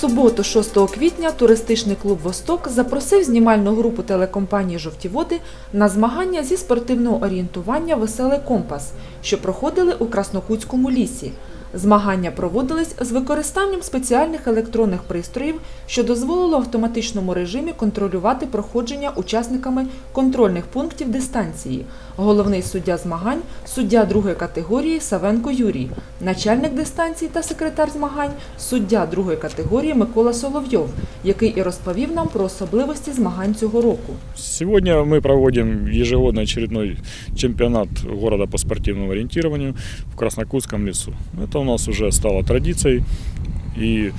суботу, 6 квітня, туристичний клуб Восток запросив знімальну групу телекомпанії Жовті води на змагання зі спортивного орієнтування Веселий компас, що проходили у Краснокутському лісі. Змагання проводились з використанням спеціальних електронних пристроїв, що дозволило в автоматичному режимі контролювати проходження учасниками контрольних пунктів дистанції. Головний суддя змагань суддя другої категорії Савенко Юрій, начальник дистанції та секретар змагань суддя другої категорії Микола Соловйов, який і розповів нам про особливості змагань цього року. Сегодня мы проводим ежегодный очередной чемпионат города по спортивному ориентированию в Краснокутском лесу. Это у нас уже стало традицией. И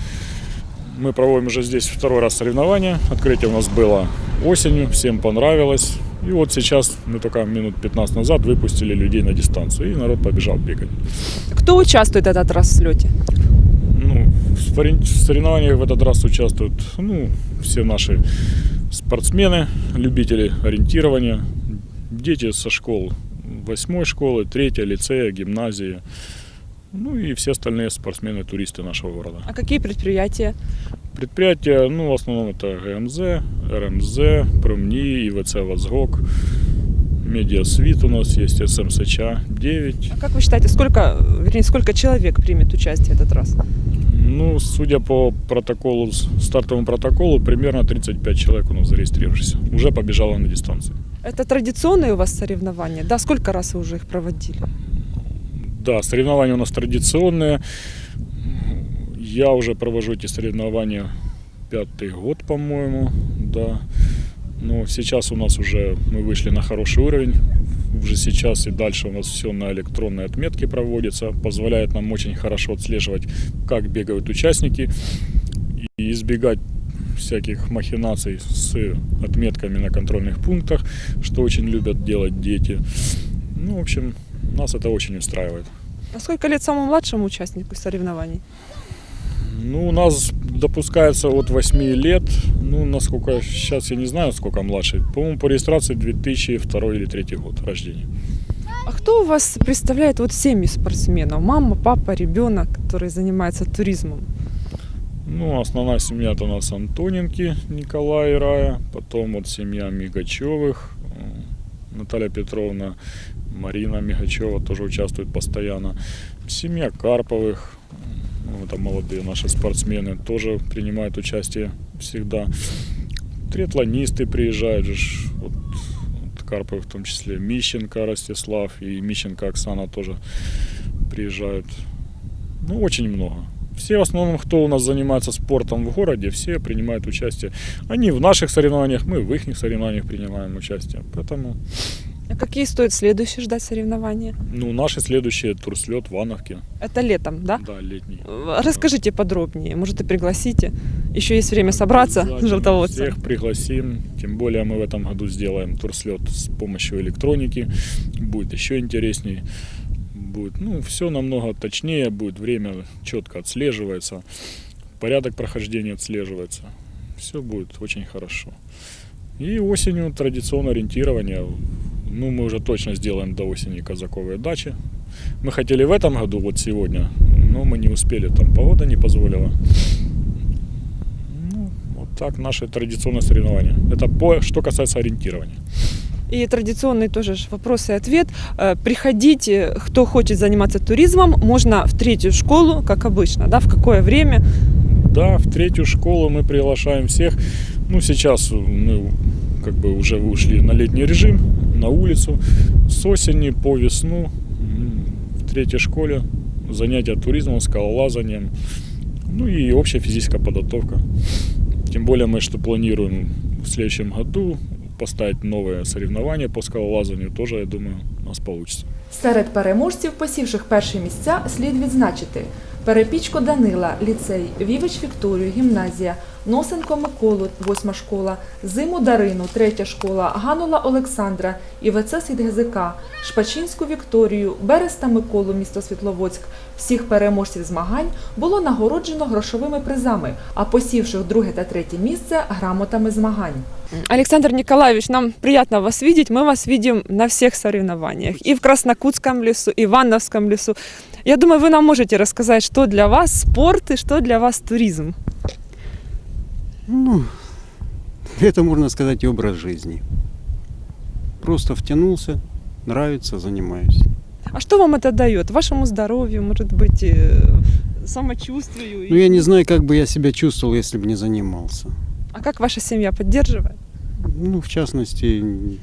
мы проводим уже здесь второй раз соревнования. Открытие у нас было осенью, всем понравилось. И вот сейчас мы только минут 15 назад выпустили людей на дистанцию, и народ побежал бегать. Кто участвует в этот раз в слете? Ну, в соревнованиях в этот раз участвуют ну, все наши спортсмены, любители ориентирования, дети со школ восьмой школы, третьей, лицея, гимназии, ну и все остальные спортсмены, туристы нашего города. А какие предприятия? Предприятия, ну, в основном это ГМЗ, РМЗ, Промни, ИВЦ «Возгок», Медиасвит у нас есть, СМСЧ 9. А как вы считаете, сколько, вернее, сколько человек примет участие в этот раз? Ну, судя по протоколу, стартовому протоколу, примерно 35 человек у нас зарегистрировавшихся. Уже побежало на дистанции. Это традиционные у вас соревнования? Да, сколько раз вы уже их проводили? Да, соревнования у нас традиционные. Я уже провожу эти соревнования пятый год, по-моему, да. Но сейчас у нас уже мы вышли на хороший уровень. Уже сейчас и дальше у нас все на электронной отметке проводится. Позволяет нам очень хорошо отслеживать, как бегают участники и избегать всяких махинаций с отметками на контрольных пунктах, что очень любят делать дети. Ну, в общем, нас это очень устраивает. А сколько лет самому младшему участнику соревнований? Ну, у нас допускается от 8 лет. Ну, насколько сейчас я не знаю, сколько младший. По-моему, по регистрации 2002 или 2003 год рождения. А кто у вас представляет вот семьи спортсменов? Мама, папа, ребенок, который занимается туризмом? Ну, основная семья это у нас Антоненки, Николай и Рая. Потом вот семья Мигачевых. Наталья Петровна, Марина Мигачева тоже участвует постоянно. Семья Карповых. Ну, это молодые наши спортсмены. Тоже принимают участие всегда. Триатлонисты приезжают же. Вот, вот Карповых в том числе. Мищенко Ростислав и Мищенко Оксана тоже приезжают. Ну, очень много. Все в основном, кто у нас занимается спортом в городе, все принимают участие. Они в наших соревнованиях, мы в их соревнованиях принимаем участие. Поэтому, А какие стоит следующие ждать соревнования? ну, наши следующие турслет в Вановке. Это летом, да? Да, летний. Э, Расскажите подробнее, может и пригласите. Еще есть время собраться, желтоводцы. Всех пригласим. Тем более мы в этом году сделаем турслет с помощью электроники. Будет еще интересней. Будет, ну, все намного точнее будет. Время четко отслеживается. Порядок прохождения отслеживается. Все будет очень хорошо. И осенью традиционное ориентирование. Ну, мы уже точно сделаем до осени казаковые дачи. Мы хотели в этом году, вот сегодня, но мы не успели, там погода не позволила. Ну, вот так наши традиционные соревнования. Это по, что касается ориентирования. И традиционный тоже вопрос и ответ. Э, Приходите, кто хочет заниматься туризмом, можно в третью школу, как обычно, да, в какое время. Да, в третью школу мы приглашаем всех. Ну, сейчас мы как бы уже ушли на летний режим, на улицу. С осени по весну в третьей школе занятия туризмом, скалолазанием. Ну и общая физическая подготовка. Тем более мы что планируем в следующем году поставить нове соревнование по скалолазанию. Тоже, я думаю, у нас получится. Серед переможців, посівших перші місця, слід відзначити Перепічко Данила, ліцей, Вівич Вікторію, гімназія, Носенко Миколу, восьма школа, Зиму Дарину, третя школа, Ганула Олександра, ІВЦ СІДГЗК, Шпачинську Вікторію, Береста Миколу, місто Світловодськ. Всіх переможців змагань було нагороджено грошовими призами, а посівших друге та третє місце грамотами змагань. Александр Николаевич, нам приятно вас видеть. Мы вас видим на всех соревнованиях. И в Краснокутском лесу, и в Ивановском лесу. Я думаю, вы нам можете рассказать, что для вас спорт и что для вас туризм. Ну, это можно сказать образ жизни. Просто втянулся, нравится, занимаюсь. А что вам это дает? Вашему здоровью, может быть, э, самочувствию? Ну, я не знаю, как бы я себя чувствовал, если бы не занимался. А как ваша семья поддерживает? Ну, в частности,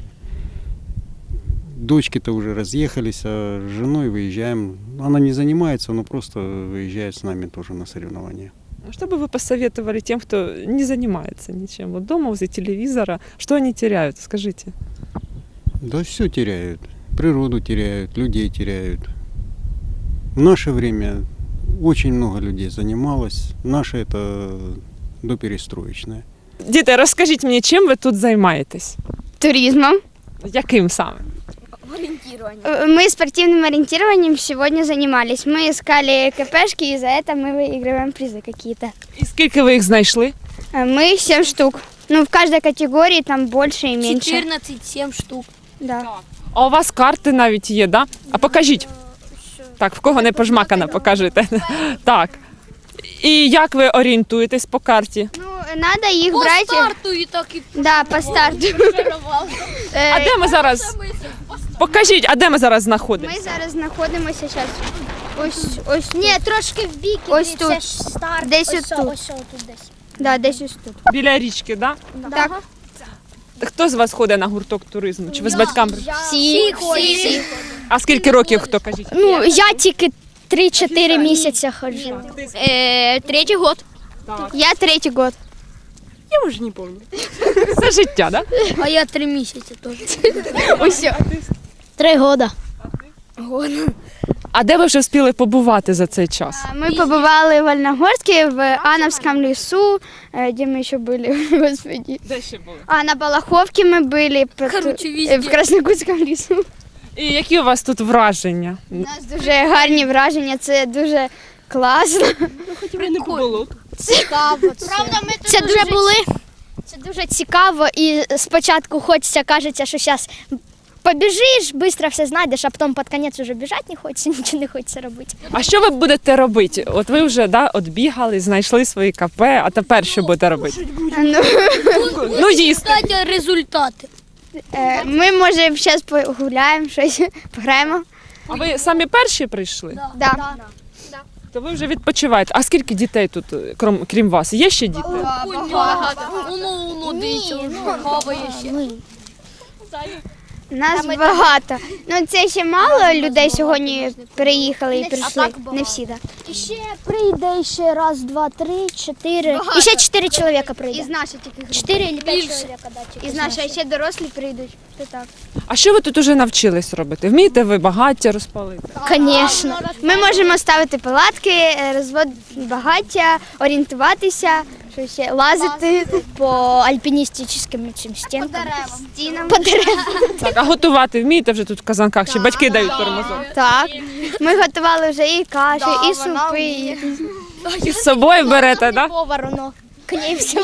дочки-то уже разъехались, а с женой выезжаем. Она не занимается, но просто выезжает с нами тоже на соревнования. А Что бы вы посоветовали тем, кто не занимается ничем? Вот дома возле телевизора, что они теряют? Скажите. Да все теряют. Природу теряют, людей теряют. В наше время очень много людей занималось. Наше это доперестроечное. Діти, розкажіть мені, чим ви тут займаєтесь? туризмом. Яким саме? Э, Мы спортивным ориентированием сегодня занимались. Мы искали КПшки, и за это мы выигрываем призы какие-то. І скільки ви їх знайшли? Э, Мы 7 штук. Ну, в каждой категории там больше и меньше. 14-7 штук. Да. А у вас карти навіть є, да? А покажіть. Так, в кого не пожмакана, покажете. Так. І як ви орієнтуєтесь по карті? Ну, надо их По брать. старту і так і Да, по старту. А Э, де ми зараз? Покажіть, а де ми зараз знаходимося? Ми зараз знаходимося зараз. Ось, ось Ні, трошки в бік. Ось іди, тут. Ж старт. Десь ось отут. Ось тут десь. Да, десь ось тут. Біля річки, да? Так. Хто з вас ходить на гурток туризму? Чи ви з батьками? Всі, всі. А скільки років хто кажіть? Ну, я тільки 3-4 місяці ходжу. Е, третій год. Я третій год. Це життя, да? А я 3 місяці теж. Ось. Три года. А де ви вже встигли побувати за цей час? Ми побували в Вольногорській, в Ановському лісу, е, де ми ще були, господи. Де ще були? А на Балаховке мы были пот- Короче, э, везде. в Краснокутському лісу. І які у вас тут враження? У нас дуже гарні враження, це дуже класно. Цікаво. Правда, ми це дуже були. Це дуже цікаво, і спочатку хочеться, кажеться, що зараз побіжиш, швидко все знайдеш, а потім під кінець вже біжати не хочеться, нічого не хочеться робити. А що ви будете робити? От ви вже да, от бігали, знайшли свої КП, а тепер що будете робити? Ну, Ну їсти. Кстати, результати. е, ми може зараз погуляємо, щось пограємо. А ви самі перші прийшли? Да. То ви вже відпочиваєте. А скільки дітей тут, е, крім, крім вас? Є ще діти? Багато. Воно, воно, дивіться, воно хаває ще. Нас багато. Ну це ще мало людей сьогодні приїхали і прийшли. Не всі, так. І ще прийде ще раз, два, три, чотири. І ще чотири чоловіка прийде. Із нашої тільки Чотири або п'ять чоловіка, да, Із нашої ще дорослі прийдуть. То так. А що ви тут уже навчились робити? Вмієте ви багаття розпалити? Звісно. Ми можемо ставити палатки, е, розводити багаття, орієнтуватися, що ще лазити по альпіністичним цим стінкам. стінам. По деревам. Так, а готувати вмієте вже тут в казанках? Чи батьки дають тормозок? Так. Ми готували вже і каші, і супи. І... З собою берете, так? Повар, воно. К ней все.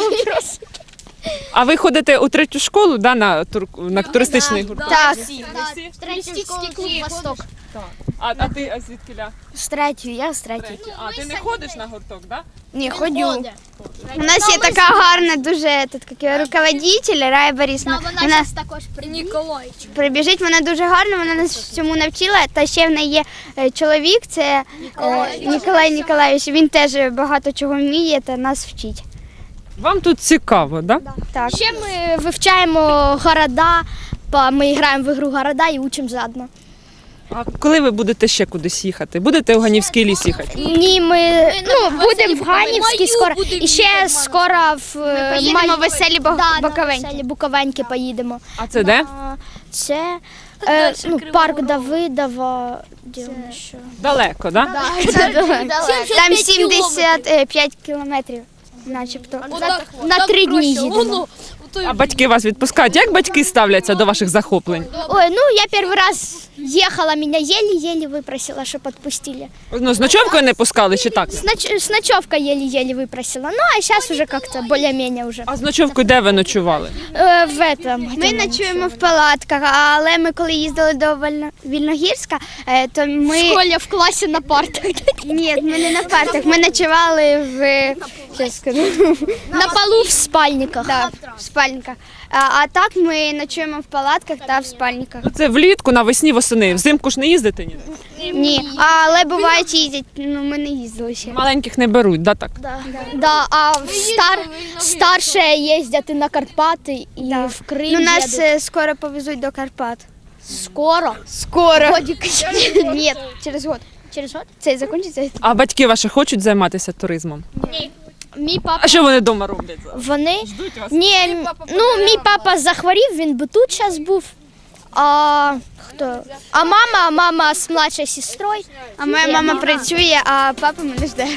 А ви ходите у третю школу, да, на, тур... на туристичний гурток? Так. Туристичний клуб «Восток». А, а ти а звідкиля? З третьої, я з третьої. А ти не ходиш на гурток, да? Ні, ходю. У нас є така гарна, дуже тут такий руководитель Рая Борисовна. Вона також при Ніколаївич. прибіжить, вона дуже гарна, вона нас цьому навчила. Та ще в неї є е, чоловік, це е, Ніколай Ніколаєвич. Він теж багато чого вміє та нас вчить. Вам тут цікаво, да? Так. Ще ми вивчаємо города, па- ми граємо в ігру города і учимо заодно. А коли ви будете ще кудись їхати? Будете у Ганівський ліс їхати? Ні, ми ну, будемо в Ганівській скоро. І ще скоро в е, поїдемо в веселі Бу- Да, Буковеньки. веселі Буковеньки поїдемо. А це де? А, Це е, ну, парк Давидова. Де ми ще? Далеко, да? Там 75 кілометрів, начебто. На три дні їдемо. А батьки вас відпускають. Як батьки ставляться до ваших захоплень? Ой, ну я первый раз ехала, меня еле-еле выпросила, чтобы отпустили. Ну, з ночовкою не пускали чи так? С, ноч- с ночевкой еле-еле выпросила. Ну, а сейчас уже как-то более-менее уже. А з ночовкою де ви ночували? Э, в этом. Ми ночуємо в палатках, але ми коли їздили до Вольно- Вільногірська, е, то ми В школе, в классе, на партах. ні, ми не на партах, ми ночували в щас скажу. На полу в спальниках. Да, в спальниках. А, а так ми ночуємо в палатках та в спальниках. Ну, Це влітку, навесні, восени. Взимку ж не їздите ніде? Ні, але бувають їздять. Ну ми не їздили ще. Маленьких не беруть, да так? Да, а в стар... старшие ездят и на Карпаты, и в Крым Ну нас е, скоро повезуть до Карпат. Скоро. Скоро. Годик. Ні, через год. Через год? Це закінчиться. А батьки ваші хочуть займатися туризмом? Мій папа. А що вони вдома роблять? Вони ні, ну мій папа захворів, він би тут зараз був. А хто? А мама, мама з младшою сестрою. А моя мама працює, а папа мене жде.